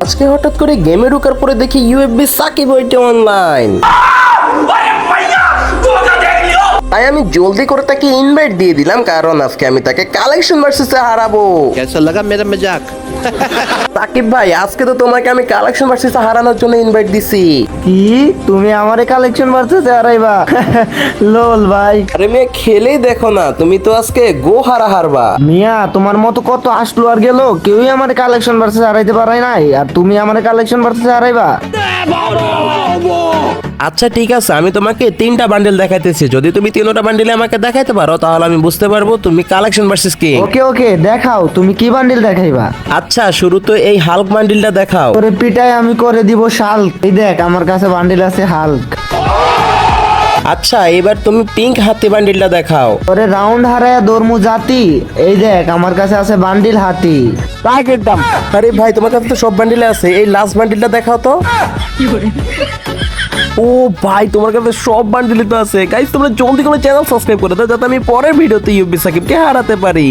আজকে হঠাৎ করে গেমে ঢুকার পরে দেখি ইউএফবি সাকিব ওইটা অনলাইন আমি জলদি করে তাকে ইনভাইট দিয়ে দিলাম কারণ আজকে আমি তাকে কালেকশন ভার্সেসে হারাবো कैसा लगा मेरा मजाक সাকিব ভাই আজকে তো তোমাকে আমি কালেকশন ভার্সেসে হারানোর জন্য ইনভাইট দিছি কি তুমি আমারে কালেকশন মারতেছে আরাইবা লোল ভাই আরে মেয়ে খেলেই দেখো না তুমি তো আজকে গো হারা হারবা মিয়া তোমার মতো কত আসলো আর গেল কেউই আমার কালেকশন ভার্সেস হারাইতে পারে নাই আর তুমি আমার কালেকশন ভার্সেস হারাইবা আচ্ছা ঠিক আছে আমি তোমাকে তিনটা বান্ডেল দেখাইতেছি। যদি তুমি তিনটা বান্ডেলে আমাকে দেখাইতে পারো তাহলে আমি বুঝতে পারব তুমি কালেকশন ভার্সেস কি ওকে ওকে দেখাও তুমি কি বান্ডিল দেখাইবা? আচ্ছা শুরু তো এই হাল্ক বান্ডিলটা দেখাও। তোরে পিটাই আমি করে দিব শাল্ক এই দেখ আমার কাছে বান্ডিল আছে হাল্ক আচ্ছা এবার তুমি পিঙ্ক হাতি বান্ডিলটা দেখাও। তোরে রাউন্ড হারায়া দরমু জাতি। এই দেখ আমার কাছে আছে বান্ডিল হাতি। আরে ভাই তোমার কাছে তো সব বান্ডিলে আছে। এই লাস্ট বান্ডিলটা দেখাও তো। ও ভাই, তোমার কাছে সব বান্ডিলই তো আছে। গাইস তোমরা জলদি করে চ্যানেল সাবস্ক্রাইব করে দাও, যাতে আমি পরের ভিডিওতে ইউবি সাকিবকে হারাতে পারি।